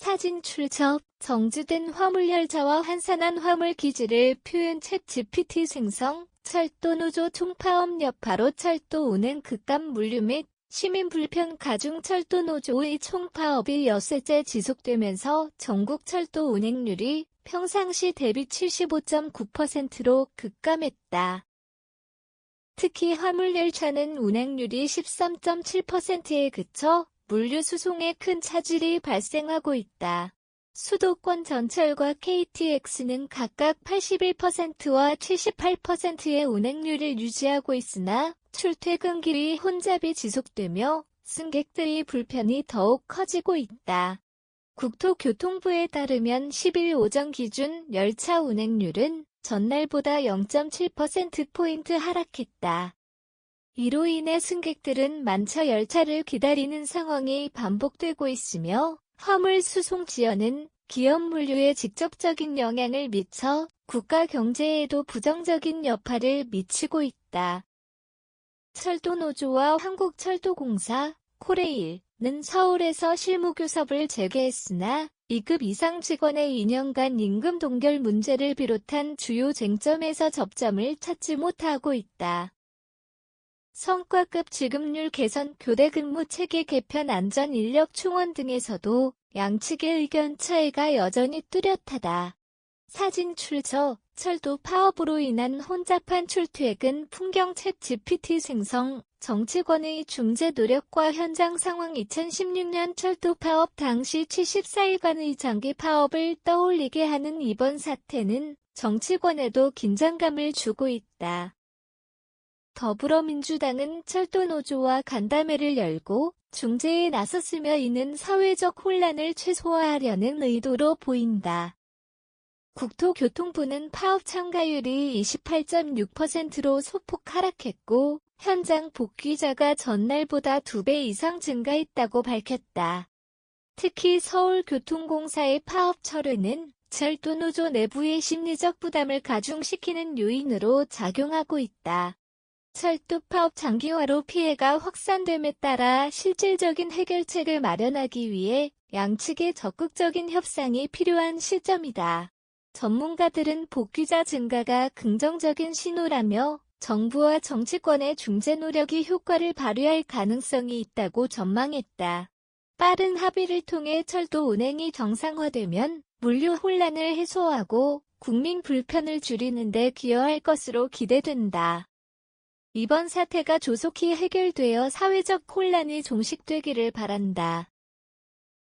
사진 출처 정지된 화물열차와 환산한 화물 기지를 표현 챗 GPT 생성 철도노조 총파업 여파로 철도 운행 급감 물류 및 시민 불편 가중 철도노조의 총파업이 엿새째 지속되면서 전국 철도 운행률이 평상시 대비 75.9%로 급감했다. 특히 화물열차는 운행률이 13.7%에 그쳐 물류 수송에 큰 차질이 발생하고 있다. 수도권 전철과 KTX는 각각 81%와 78%의 운행률을 유지하고 있으나 출퇴근길이 혼잡이 지속되며 승객들의 불편이 더욱 커지고 있다. 국토교통부에 따르면 10일 오전 기준 열차 운행률은 전날보다 0.7%포인트 하락했다. 이로 인해 승객들은 만차 열차를 기다리는 상황이 반복되고 있으며 화물 수송 지연은 기업 물류에 직접적인 영향을 미쳐 국가 경제에도 부정적인 여파를 미치고 있다. 철도노조와 한국철도공사, 코레일은 서울에서 실무교섭을 재개했으나 2급 이상 직원의 2년간 임금 동결 문제를 비롯한 주요 쟁점에서 접점을 찾지 못하고 있다. 성과급 지급률 개선, 교대 근무 체계 개편, 안전 인력 충원 등에서도 양측의 의견 차이가 여전히 뚜렷하다. 사진 출처, 철도 파업으로 인한 혼잡한 출퇴근 풍경 챗 GPT 생성, 정치권의 중재 노력과 현장 상황 2016년 철도 파업 당시 74일간의 장기 파업을 떠올리게 하는 이번 사태는 정치권에도 긴장감을 주고 있다. 더불어민주당은 철도노조와 간담회를 열고 중재에 나섰으며 이는 사회적 혼란을 최소화하려는 의도로 보인다. 국토교통부는 파업 참가율이 28.6%로 소폭 하락했고 현장 복귀자가 전날보다 2배 이상 증가했다고 밝혔다. 특히 서울교통공사의 파업 철회는 철도노조 내부의 심리적 부담을 가중시키는 요인으로 작용하고 있다. 철도 파업 장기화로 피해가 확산됨에 따라 실질적인 해결책을 마련하기 위해 양측의 적극적인 협상이 필요한 시점이다. 전문가들은 복귀자 증가가 긍정적인 신호라며 정부와 정치권의 중재 노력이 효과를 발휘할 가능성이 있다고 전망했다. 빠른 합의를 통해 철도 운행이 정상화되면 물류 혼란을 해소하고 국민 불편을 줄이는 데 기여할 것으로 기대된다. 이번 사태가 조속히 해결되어 사회적 혼란이 종식되기를 바란다.